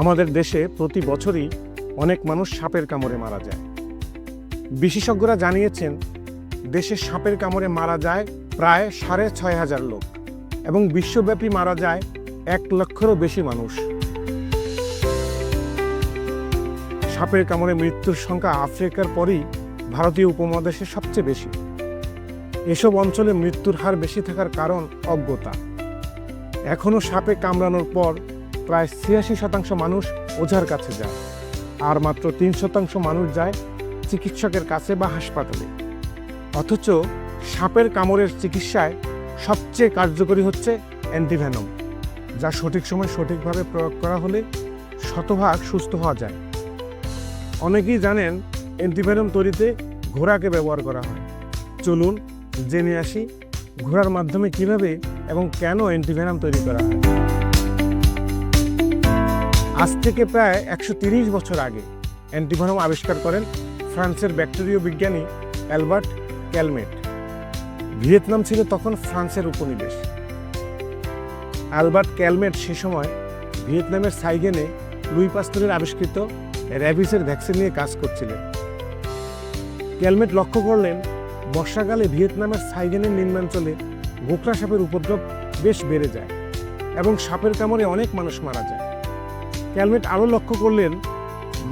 আমাদের দেশে প্রতি বছরই অনেক মানুষ সাপের কামড়ে মারা যায়। বিশেষজ্ঞরা জানিয়েছেন, দেশে সাপের কামড়ে মারা যায় প্রায় সাড়ে ছয় হাজার লোক এবং বিশ্বব্যাপী মারা যায় এক লক্ষেরও বেশি মানুষ। সাপের কামড়ে মৃত্যুর সংখ্যা আফ্রিকার পরই ভারতীয় উপমহাদেশে সবচেয়ে বেশি। এসব অঞ্চলে মৃত্যুর হার বেশি থাকার কারণ অজ্ঞতা। এখনও সাপে কামড়ানোর পর প্রায় ছিয়াশি শতাংশ মানুষ ওঝার কাছে যায়। আর মাত্র তিন শতাংশ মানুষ যায় চিকিৎসকের কাছে বা হাসপাতালে। অথচ সাপের কামড়ের চিকিৎসায় সবচেয়ে কার্যকরী হচ্ছে অ্যান্টিভেনম, যা সঠিক সময় সঠিকভাবে প্রয়োগ করা হলে শতভাগ সুস্থ হওয়া যায়। অনেকেই জানেন অ্যান্টিভ্যানম তৈরিতে ঘোড়াকে ব্যবহার করা হয়। চলুন জেনে আসি ঘোড়ার মাধ্যমে কীভাবে এবং কেন অ্যান্টিভেনাম তৈরি করা হয়। আজ থেকে প্রায় একশো বছর আগে অ্যান্টিভেনাম আবিষ্কার করেন ফ্রান্সের ব্যাকটেরিয় বিজ্ঞানী অ্যালবার্ট ক্যালমেট। ভিয়েতনাম ছিল তখন ফ্রান্সের উপনিবেশ। অ্যালবার্ট ক্যালমেট সে সময় ভিয়েতনামের সাইগেনে লুই পাস্তরের আবিষ্কৃত র্যাবিসের ভ্যাকসিন নিয়ে কাজ করছিলেন। ক্যালমেট লক্ষ্য করলেন, বর্ষাকালে ভিয়েতনামের সাইগেনের নিম্নাঞ্চলে গোকরা সাপের উপদ্রব বেশ বেড়ে যায় এবং সাপের কামড়ে অনেক মানুষ মারা যায়। ক্যালমেট আরও লক্ষ্য করলেন,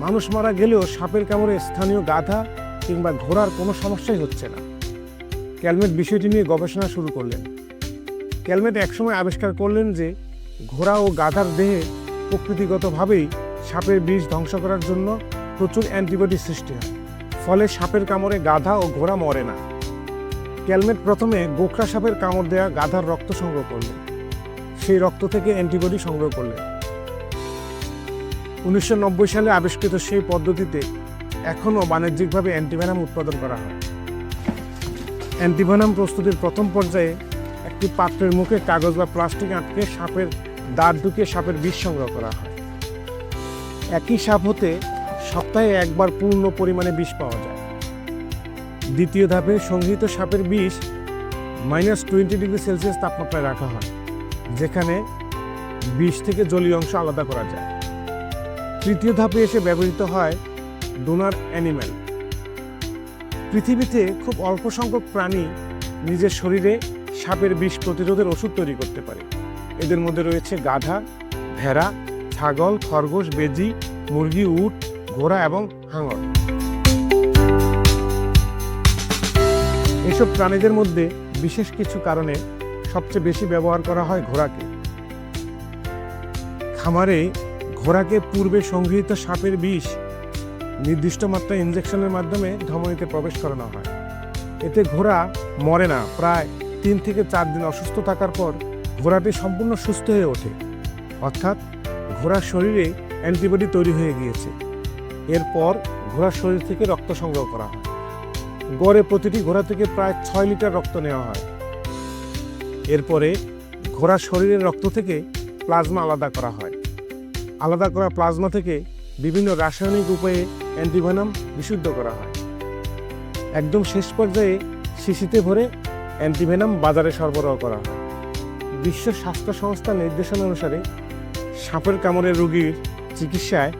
মানুষ মারা গেলেও সাপের কামড়ে স্থানীয় গাধা কিংবা ঘোড়ার কোনো সমস্যাই হচ্ছে না। ক্যালমেট বিষয়টি নিয়ে গবেষণা শুরু করলেন। ক্যালমেট একসময় আবিষ্কার করলেন যে, ঘোড়া ও গাধার দেহে প্রকৃতিগতভাবেই সাপের বিষ ধ্বংস করার জন্য প্রচুর অ্যান্টিবডি সৃষ্টি হয়, ফলে সাপের কামড়ে গাধা ও ঘোড়া মরে না। ক্যালমেট প্রথমে গোখরা সাপের কামড় দেওয়া গাধার রক্ত সংগ্রহ করলেন। সেই রক্ত থেকে অ্যান্টিবডি সংগ্রহ করলেন। উনিশশো নব্বই সালে আবিষ্কৃত সেই পদ্ধতিতে এখনও বাণিজ্যিকভাবে অ্যান্টিভেনাম উৎপাদন করা হয়। অ্যান্টিভেনাম প্রস্তুতির প্রথম পর্যায়ে একটি পাত্রের মুখে কাগজ বা প্লাস্টিক আটকে সাপের দাঁত ঢুকিয়ে সাপের বিষ সংগ্রহ করা হয়। একই সাপ হতে সপ্তাহে একবার পূর্ণ পরিমাণে বিষ পাওয়া যায়। দ্বিতীয় ধাপে সংগৃহীত সাপের বিষ মাইনাস টোয়েন্টি ডিগ্রি সেলসিয়াস তাপমাত্রায় রাখা হয়, যেখানে বিষ থেকে জলীয় অংশ আলাদা করা যায়। তৃতীয় ধাপে এসে ব্যবহৃত হয় ডোনার অ্যানিম্যাল। পৃথিবীতে খুব অল্প সংখ্যক প্রাণী নিজের শরীরে সাপের বিষ প্রতিরোধের ওষুধ তৈরি করতে পারে। এদের মধ্যে রয়েছে গাধা, ভেড়া, ছাগল, খরগোশ, বেজি, মুরগি, উট, ঘোড়া এবং হাঙর। এসব প্রাণীদের মধ্যে বিশেষ কিছু কারণে সবচেয়ে বেশি ব্যবহার করা হয় ঘোড়াকে। খামারে ঘোড়াকে পূর্বে সংগৃহীত সাপের বিষ নির্দিষ্ট মাত্রা ইনজেকশনের মাধ্যমে ধমনীতে প্রবেশ করানো হয়। এতে ঘোড়া মরে না। প্রায় তিন থেকে চার দিন অসুস্থ থাকার পর ঘোড়াটি সম্পূর্ণ সুস্থ হয়ে ওঠে। অর্থাৎ ঘোড়ার শরীরে অ্যান্টিবডি তৈরি হয়ে গিয়েছে। এরপর ঘোড়ার শরীর থেকে রক্ত সংগ্রহ করা হয়। গড়ে প্রতিটি ঘোড়া থেকে প্রায় ছয় লিটার রক্ত নেওয়া হয়। এরপরে ঘোড়ার শরীরের রক্ত থেকে প্লাজমা আলাদা করা হয়। আলাদা করা প্লাজমা থেকে বিভিন্ন রাসায়নিক উপায়ে অ্যান্টিভেনাম বিশুদ্ধ করা হয়। একদম শেষ পর্যায়ে শিশিতে ভরে অ্যান্টিভেনাম বাজারে সরবরাহ করা হয়। বিশ্ব স্বাস্থ্য সংস্থার নির্দেশনা অনুসারে সাপের কামড়ের রোগীর চিকিৎসায়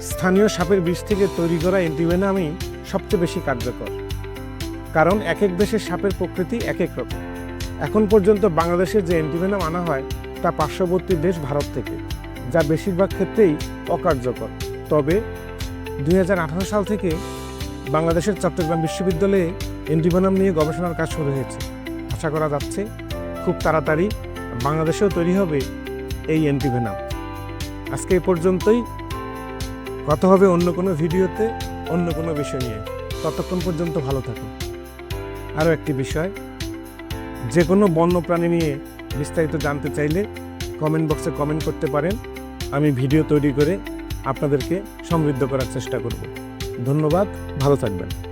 স্থানীয় সাপের বিষ থেকে তৈরি করা অ্যান্টিভেনামই সবচেয়ে বেশি কার্যকর। কারণ এক এক দেশের সাপের প্রকৃতি এক এক রকম। এখন পর্যন্ত বাংলাদেশে যে অ্যান্টিভেনাম আনা হয় তা পার্শ্ববর্তী দেশ ভারত থেকে। যা বেশিরভাগ ক্ষেত্রেই অকার্যকর। তবে দুই হাজার আঠারো সাল থেকে বাংলাদেশের চট্টগ্রাম বিশ্ববিদ্যালয়ে অ্যান্টিভেনাম নিয়ে গবেষণার কাজ শুরু হয়েছে। আশা করা যাচ্ছে খুব তাড়াতাড়ি বাংলাদেশেও তৈরি হবে এই অ্যান্টিভেনাম আজকে এ পর্যন্তই। কথা হবে অন্য কোনো ভিডিওতে, অন্য কোনো বিষয় নিয়ে। ততক্ষণ পর্যন্ত ভালো থাকুন। আরও একটি বিষয়, যে কোনো বন্য প্রাণী নিয়ে বিস্তারিত জানতে চাইলে কমেন্ট বক্সে কমেন্ট করতে পারেন। আমি ভিডিও তৈরি করে আপনাদেরকে সমৃদ্ধ করার চেষ্টা করব। ধন্যবাদ ভালো থাকবেন।